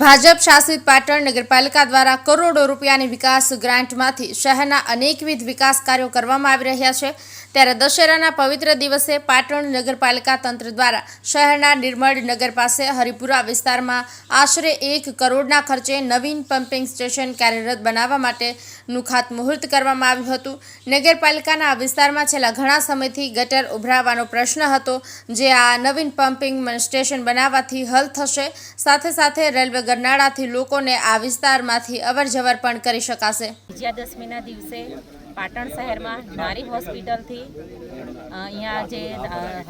ભાજપ શાસિત પાટણ નગરપાલિકા દ્વારા કરોડો રૂપિયાની વિકાસ ગ્રાન્ટમાંથી શહેરના અનેકવિધ વિકાસ કાર્યો કરવામાં આવી રહ્યા છે. ત્યારે દશેરાના પવિત્ર દિવસે પાટણ નગરપાલિકા તંત્ર દ્વારા શહેરના નિર્મળ નગર પાસે હરિપુરા વિસ્તારમાં આશરે એક કરોડના ખર્ચે નવીન પમ્પિંગ સ્ટેશન કાર્યરત બનાવવા માટેનું ખાતમુહૂર્ત કરવામાં આવ્યું હતું. નગરપાલિકાના આ વિસ્તારમાં છેલ્લા ઘણા સમયથી ગટર ઉભરાવાનો પ્રશ્ન હતો, જે આ નવીન પમ્પિંગ સ્ટેશન બનાવવાથી હલ થશે. સાથે સાથે રેલવે ગરનાળાથી લોકોને આ વિસ્તારમાંથી અવરજવર પણ કરી શકાશે. વિજયાદશમીના દિવસે પાટણ શહેરમાં નારી હોસ્પિટલથી અહીંયા જે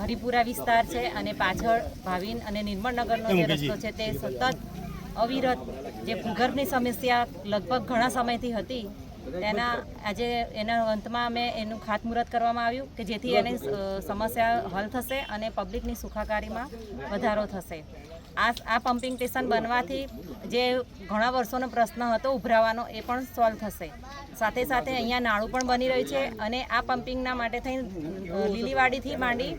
હરિપુરા વિસ્તાર છે અને પાછળ ભાવિન અને નિર્મળનગરનો જે રસ્તો છે તે સતત અવિરત જે ભૂગર્ભની સમસ્યા લગભગ ઘણા સમયથી હતી તેના આજે એના અંતમાં અમે એનું ખાતમુહૂર્ત કરવામાં આવ્યું કે જેથી એની સમસ્યા હલ થશે અને પબ્લિકની સુખાકારીમાં વધારો થશે. આ આ પમ્પિંગ સ્ટેશન બનવાથી જે ઘણા વર્ષોનો પ્રશ્ન હતો ઉભરાવાનો એ પણ સોલ્વ થશે. સાથે સાથે અહીંયા નાળું પણ બની રહ્યું છે અને આ પમ્પિંગના માટે થઈ લીલીવાડીથી માંડી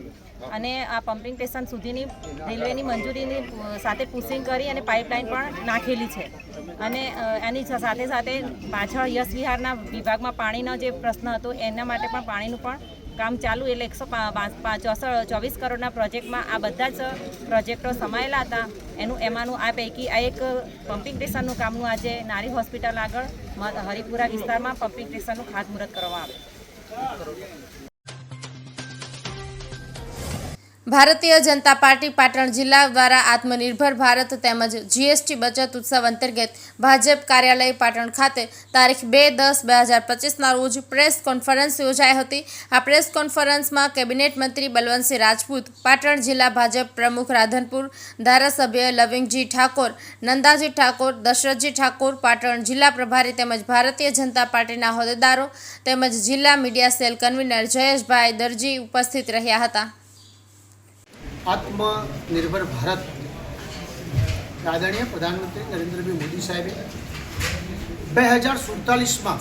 અને આ પમ્પિંગ સ્ટેશન સુધીની રેલવેની મંજૂરીની સાથે પુશિંગ કરી અને પાઇપલાઇન પણ નાખેલી છે. અને એની સાથે સાથે પાછળ યશ વિહારના વિભાગમાં પાણીનો જે પ્રશ્ન હતો, એના માટે પણ પાણીનું પણ કામ ચાલુ. એટલે એકસો ચોવીસ કરોડના પ્રોજેક્ટમાં આ બધા જ પ્રોજેક્ટો સમાયેલા હતા. એનું, એમાંનું આ પૈકી આ એક પમ્પિંગ સ્ટેશનનું કામનું આજે નારી હોસ્પિટલ આગળ હરિપુરા વિસ્તારમાં પમ્પિંગ સ્ટેશનનું ખાતમુહૂર્ત કરવામાં આવ્યું. ભારતીય જનતા પાર્ટી પાટણ જિલ્લા દ્વારા આત્મનિર્ભર ભારત તેમજ જીએસટી બચત ઉત્સવ અંતર્ગત ભાજપ કાર્યાલય પાટણ ખાતે તારીખ બે દસ બે હજાર પચીસના રોજ પ્રેસ કોન્ફરન્સ યોજાઈ હતી. આ પ્રેસ કોન્ફરન્સમાં કેબિનેટ મંત્રી બલવંતસિંહ રાજપૂત, પાટણ જિલ્લા ભાજપ પ્રમુખ રાધનપુર, ધારાસભ્ય લવિંગજી ઠાકોર, નંદાજી ઠાકોર, દશરથજી ઠાકોર, પાટણ જિલ્લા પ્રભારી તેમજ ભારતીય જનતા પાર્ટીના હોદ્દેદારો તેમજ જિલ્લા media cell convener Jayeshbhai Darji ઉપસ્થિત રહ્યા હતા. આત્મનિર્ભર ભારત. આદરણીય પ્રધાનમંત્રી નરેન્દ્રભાઈ મોદી સાહેબે બે હજાર સુડતાલીસમાં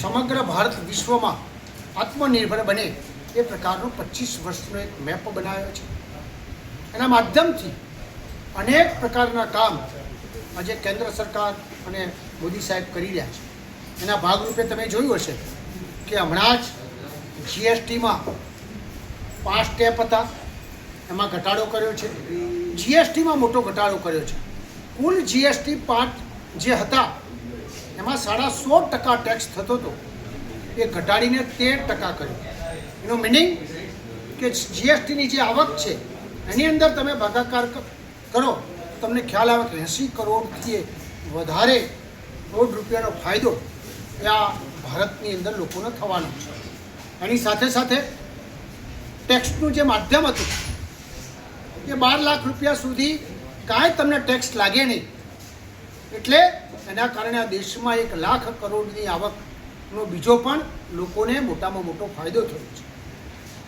સમગ્ર ભારત વિશ્વમાં આત્મનિર્ભર બને એ પ્રકારનો પચીસ વર્ષનો એક મેપ બનાવ્યો છે. એના માધ્યમથી અનેક પ્રકારના કામ આજે કેન્દ્ર સરકાર અને મોદી સાહેબ કરી રહ્યા છે. એના ભાગરૂપે તમે જોયું હશે કે હમણાં જ જીએસટીમાં પાંચ સ્ટેપ હતા. એમાં ઘટાડો કર્યો છે. જીએસટીમાં મોટો ઘટાડો કર્યો છે. કુલ જીએસટી પાંચ જે હતા, એમાં સાડા સો ટકા ટેક્સ થતો હતો. એ ઘટાડીને તેર ટકા કર્યો. એનો મિનિંગ કે જીએસટીની જે આવક છે, એની અંદર તમે ભાગાકાર કરો. તમને ખ્યાલ આવે કે એંસી કરોડથી વધારે કરોડ રૂપિયાનો ફાયદો એ આ ભારતની અંદર લોકોને થવાનો છે. એની સાથે સાથે ટેક્સનું જે માધ્યમ હતું કે બાર લાખ રૂપિયા સુધી કાંઈ તમને ટેક્સ લાગે નહીં. એટલે એના કારણે આ દેશમાં એક લાખ કરોડની આવકનો બીજો પણ લોકોને મોટામાં મોટો ફાયદો થયો છે.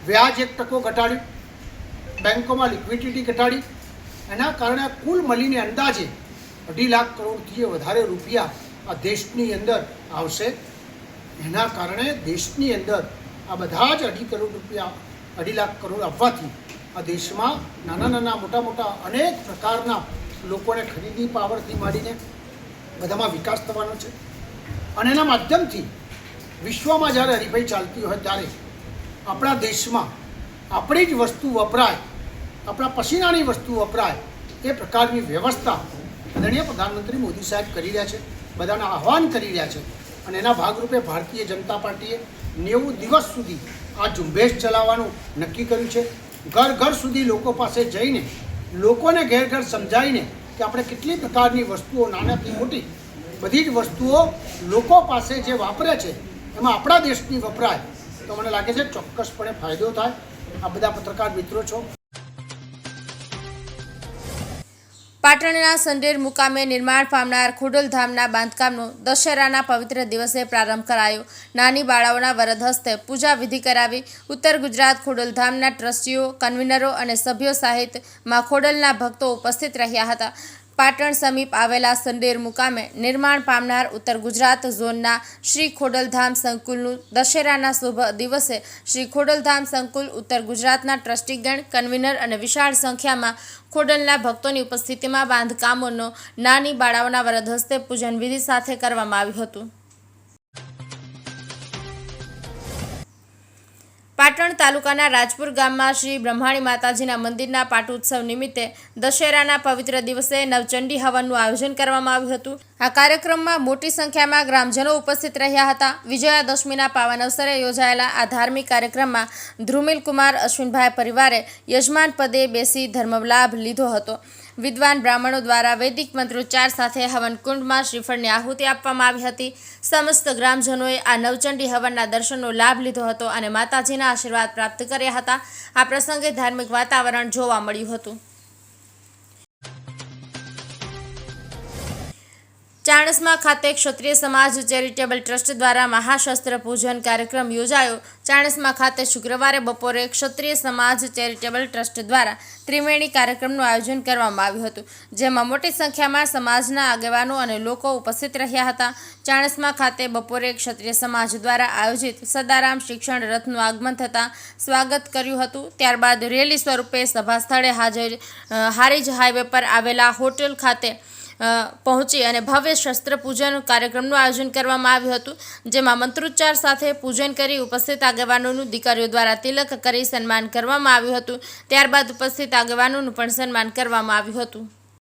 વ્યાજ એક ટકો ઘટાડ્યું, બેંકોમાં લિક્વિડિટી ઘટાડી, એના કારણે કુલ મળીને અંદાજે અઢી લાખ કરોડથી વધારે રૂપિયા આ દેશની અંદર આવશે. એના કારણે દેશની અંદર આ બધા જ અઢી કરોડ રૂપિયા અઢી લાખ કરોડ આવવાથી આ દેશમાં નાના નાના મોટા મોટા અનેક પ્રકારના લોકોને ખરીદી પાવરથી માંડીને બધામાં વિકાસ થવાનો છે. અને એના માધ્યમથી વિશ્વમાં જ્યારે હરીફાઈ ચાલતી હોય ત્યારે આપણા દેશમાં આપણી જ વસ્તુ વપરાય, આપણા પસીનાની વસ્તુ વપરાય એ પ્રકારની વ્યવસ્થા આદરણીય પ્રધાનમંત્રી મોદી સાહેબ કરી રહ્યા છે, બધાને આહવાન કરી રહ્યા છે. અને એના ભાગરૂપે ભારતીય જનતા પાર્ટીએ નેવું દિવસ સુધી આ ઝુંબેશ ચલાવવાનું નક્કી કર્યું છે? ઘર ઘર સુધી લોકો પાસે જઈને, લોકોને ઘેર ઘર સમજાવીને કે આપણે કેટલી પ્રકારની વસ્તુઓ નાનાથી મોટી, બધી જ વસ્તુઓ લોકો પાસે જે વાપરે છે, એમાં આપણા દેશની વપરાય. તો મને લાગે છે ચોક્કસપણે ફાયદો થાય. આ બધા પત્રકાર મિત્રો છો. પાટણના સંડેર મુકામે નિર્માણ પામનાર ખોડલધામના બાંધકામનો દશેરાના પવિત્ર દિવસે પ્રારંભ કરાયો. નાની બાળાઓના વરદ હસ્તે પૂજા વિધિ કરાવી ઉત્તર ગુજરાત ખોડલધામના ટ્રસ્ટીઓ, કન્વીનરો અને સભ્યો સહિતમાં ખોડલના ભક્તો ઉપસ્થિત રહ્યા હતા. પાટણ સમીપ આવેલા સંડેર મુકામે નિર્માણ પામનાર ઉત્તર ગુજરાત ઝોનના શ્રી ખોડલધામ સંકુલનું દશેરાના શુભ દિવસે શ્રી ખોડલધામ સંકુલ ઉત્તર ગુજરાતના ટ્રસ્ટીગણ, કન્વીનર અને વિશાળ સંખ્યામાં ખોડલના ભક્તોની ઉપસ્થિતિમાં બાંધકામોનો નાની બાળાઓના વરદ હસ્તે પૂજન વિધિ સાથે કરવામાં આવ્યું હતું. પાટણ તાલુકાના રાજપુર ગામમાં શ્રી બ્રહ્માણી માતાજીના મંદિરના પાટોત્સવ નિમિત્તે દશેરાના પવિત્ર દિવસે નવચંડી હવનનું આયોજન કરવામાં આવ્યું હતું. આ કાર્યક્રમમાં મોટી સંખ્યામાં ગ્રામજનો ઉપસ્થિત રહ્યા હતા. વિજયાદશમીના પાવન અવસરે યોજાયેલા આ ધાર્મિક કાર્યક્રમમાં ધ્રુમિલ કુમાર અશ્વિનભાઈ પરિવારે યજમાન પદે બેસી ધર્મલાભ લીધો હતો. વિદ્વાન બ્રાહ્મણો દ્વારા વૈદિક મંત્રોચ્ચાર સાથે હવન કુંડમાં શ્રીફળની આહુતિ આપવામાં આવી હતી. સમસ્ત ગ્રામજનોએ આ નવચંડી હવનના દર્શનનો લાભ લીધો હતો અને માતાજીના આશીર્વાદ પ્રાપ્ત કર્યા હતા. આ પ્રસંગે ધાર્મિક વાતાવરણ જોવા મળ્યું હતું. ચાણસ્મા ખાતે ક્ષત્રિય સમાજ ચેરિટેબલ ટ્રસ્ટ દ્વારા મહાશસ્ત્ર પૂજન કાર્યક્રમ યોજાયો. ચાણસ્મા ખાતે શુક્રવારે બપોરે ક્ષત્રિય સમાજ ચેરિટેબલ ટ્રસ્ટ દ્વારા ત્રિવેણી કાર્યક્રમનું આયોજન કરવામાં આવ્યું હતું, જેમાં મોટી સંખ્યામાં સમાજના આગેવાનો અને લોકો ઉપસ્થિત રહ્યા હતા. ચાણસ્મા ખાતે બપોરે ક્ષત્રિય સમાજ દ્વારા આયોજિત સદારામ શિક્ષણ રથનું આગમન થતાં સ્વાગત કર્યું હતું. ત્યારબાદ રેલી સ્વરૂપે સભા સ્થળે હાજર હારીજ હાઈવે પર આવેલા હોટેલ ખાતે પહોંચી અને ભવ્ય શસ્ત્ર પૂજન કાર્યક્રમનું આયોજન કરવામાં આવ્યું હતું, જેમાં મંત્રોચ્ચાર સાથે પૂજન કરી ઉપસ્થિત આગેવાનોનું દીકરીઓ દ્વારા તિલક કરી સન્માન કરવામાં આવ્યું હતું. ત્યારબાદ ઉપસ્થિત આગેવાનોનું પણ સન્માન કરવામાં આવ્યું હતું.